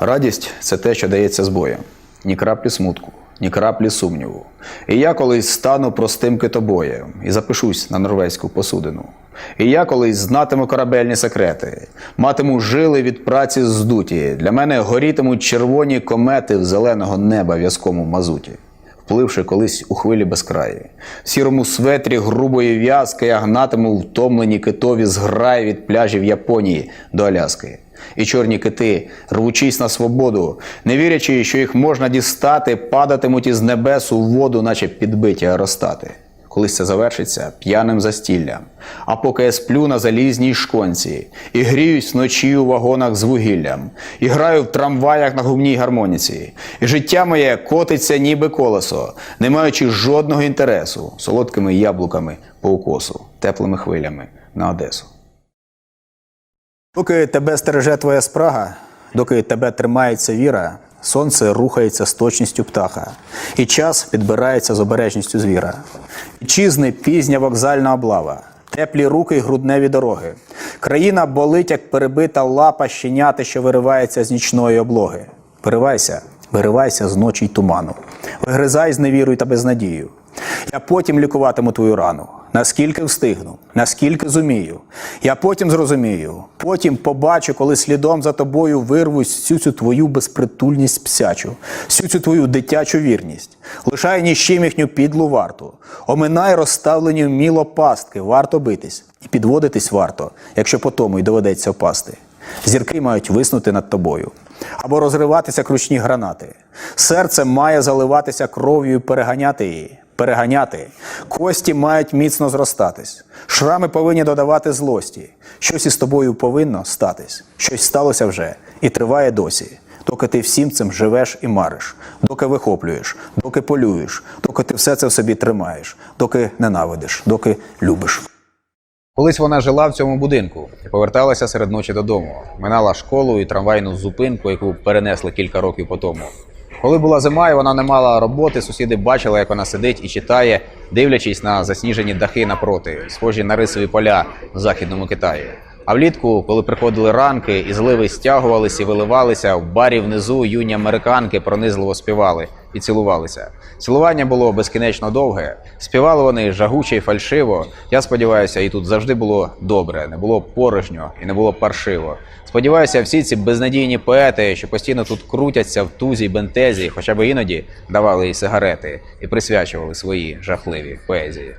Радість це те, що дається з боєм. Ні краплі смутку, ні краплі сумніву. І я колись стану простим китобоєм і запишусь на норвезьку посудину. І я колись знатиму корабельні секрети, матиму жили від праці здуті. Для мене горітимуть червоні комети в зеленого неба в'язкому мазуті. Впливши колись у хвилі безкраї, в сірому светрі грубої в'язки я гнатиму втомлені китові зграї від пляжів Японії до Аляски. І чорні кити, рвучись на свободу, не вірячи, що їх можна дістати, падатимуть із небес у воду, наче підбиті аеростати. Колись це завершиться п'яним застіллям. А поки я сплю на залізній шконці, і гріюсь вночі у вагонах з вугіллям, і граю в трамваях на гумній гармоніці, і життя моє котиться ніби колесо, не маючи жодного інтересу, солодкими яблуками по укосу, теплими хвилями на Одесу. Доки тебе стереже твоя спрага, доки тебе тримається віра, сонце рухається з точністю птаха, і час підбирається з обережністю звіра. Вітчизни пізня вокзальна облава, теплі руки й грудневі дороги. Країна болить, як перебита лапа щеняти, що виривається з нічної облоги. Виривайся, виривайся з ночі й туману. Вигризай з невірою та безнадію. Я потім лікуватиму твою рану. Наскільки встигну, наскільки зумію. Я потім зрозумію, потім побачу, коли слідом за тобою вирвусь всю цю твою безпритульність псячу, всю цю твою дитячу вірність. Лишай ніщим їхню підлу варту. Оминай розставлені вміло пастки, варто битись. І підводитись варто, якщо по тому й доведеться впасти. Зірки мають виснути над тобою або розриватися кручні гранати. Серце має заливатися кров'ю і переганяти її. Переганяти. Кості мають міцно зростатись. Шрами повинні додавати злості. Щось із тобою повинно статись. Щось сталося вже і триває досі. Доки ти всім цим живеш і мариш, доки вихоплюєш, доки полюєш, доки ти все це в собі тримаєш, доки ненавидиш, доки любиш. Колись вона жила в цьому будинку і поверталася серед ночі додому. Минала школу і трамвайну зупинку, яку перенесли кілька років по тому. Коли була зима і вона не мала роботи, сусіди бачили, як вона сидить і читає, дивлячись на засніжені дахи напроти, схожі на рисові поля в західному Китаї. А влітку, коли приходили ранки і зливи стягувалися і виливалися, в барі внизу юні американки пронизливо співали і цілувалися. Цілування було безкінечно довге. Співали вони жагуче й фальшиво. Я сподіваюся, і тут завжди було добре, не було порожньо і не було паршиво. Сподіваюся, всі ці безнадійні поети, що постійно тут крутяться в тузі й бентезі, хоча б іноді давали їй сигарети і присвячували свої жахливі поезії.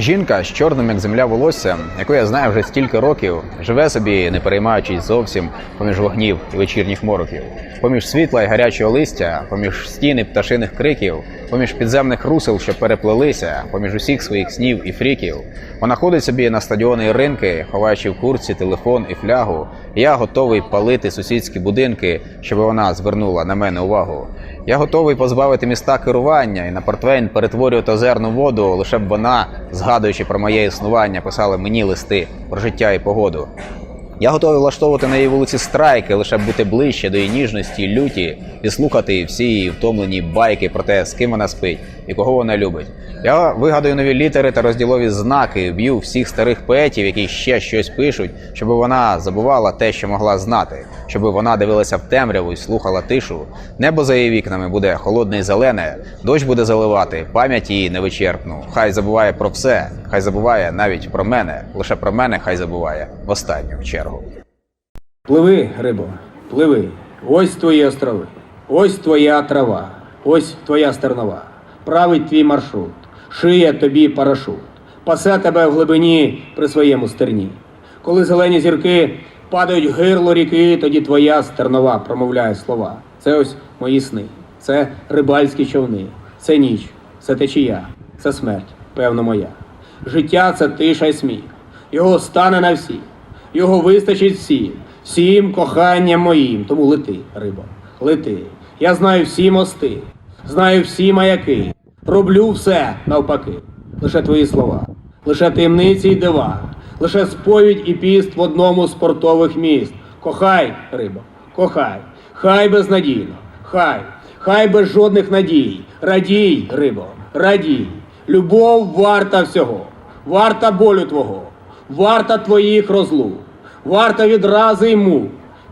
Жінка з чорним як земля волоссям, яку я знаю вже стільки років, живе собі, не переймаючись зовсім поміж вогнів і вечірніх мороків, поміж світла і гарячого листя, поміж стіни пташиних криків, поміж підземних русел, що переплелися, поміж усіх своїх снів і фріків. Вона ходить собі на стадіони і ринки, ховаючи в курці телефон і флягу. Я готовий палити сусідські будинки, щоб вона звернула на мене увагу. Я готовий позбавити міста керування і на портвейн перетворювати озерну воду, лише б вона, згадуючи про моє існування, писала мені листи про життя і погоду. Я готовий влаштовувати на її вулиці страйки, лише бути ближче до її ніжності, люті і слухати всі її втомлені байки про те, з ким вона спить і кого вона любить. Я вигадую нові літери та розділові знаки, б'ю всіх старих поетів, які ще щось пишуть, щоб вона забувала те, що могла знати, щоб вона дивилася в темряву і слухала тишу. Небо за її вікнами буде холодне і зелене, дощ буде заливати, пам'ять її невичерпну. Хай забуває про все, хай забуває навіть про мене. Лише про мене хай забуває в останню чергу. Пливи, рибо, пливи. Ось твої острови, ось твоя трава, ось твоя стернова. Править твій маршрут, шиє тобі парашут, пасе тебе в глибині при своєму стерні. Коли зелені зірки падають в гирло ріки, тоді твоя стернова промовляє слова. Це ось мої сни, це рибальські човни, це ніч, це течія, це смерть, певно, моя. Життя це тиша й сміх. Його стане на всіх. Його вистачить всім, всім коханням моїм. Тому лети, риба, лети. Я знаю всі мости, знаю всі маяки. Роблю все навпаки. Лише твої слова, лише таємниці й дива, лише сповідь і піст в одному з портових міст. Кохай, риба, кохай, хай безнадійно, хай, хай без жодних надій. Радій, рибо, радій. Любов варта всього, варта болю твого, варта твоїх розлук, варта відрази йому,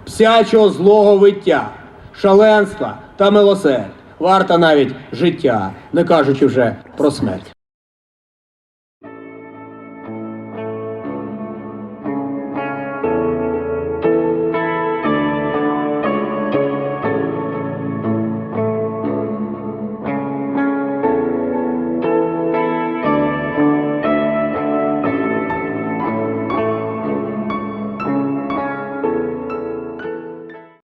псячого злого виття, шаленства та милосердь. Варта навіть життя, не кажучи вже про смерть.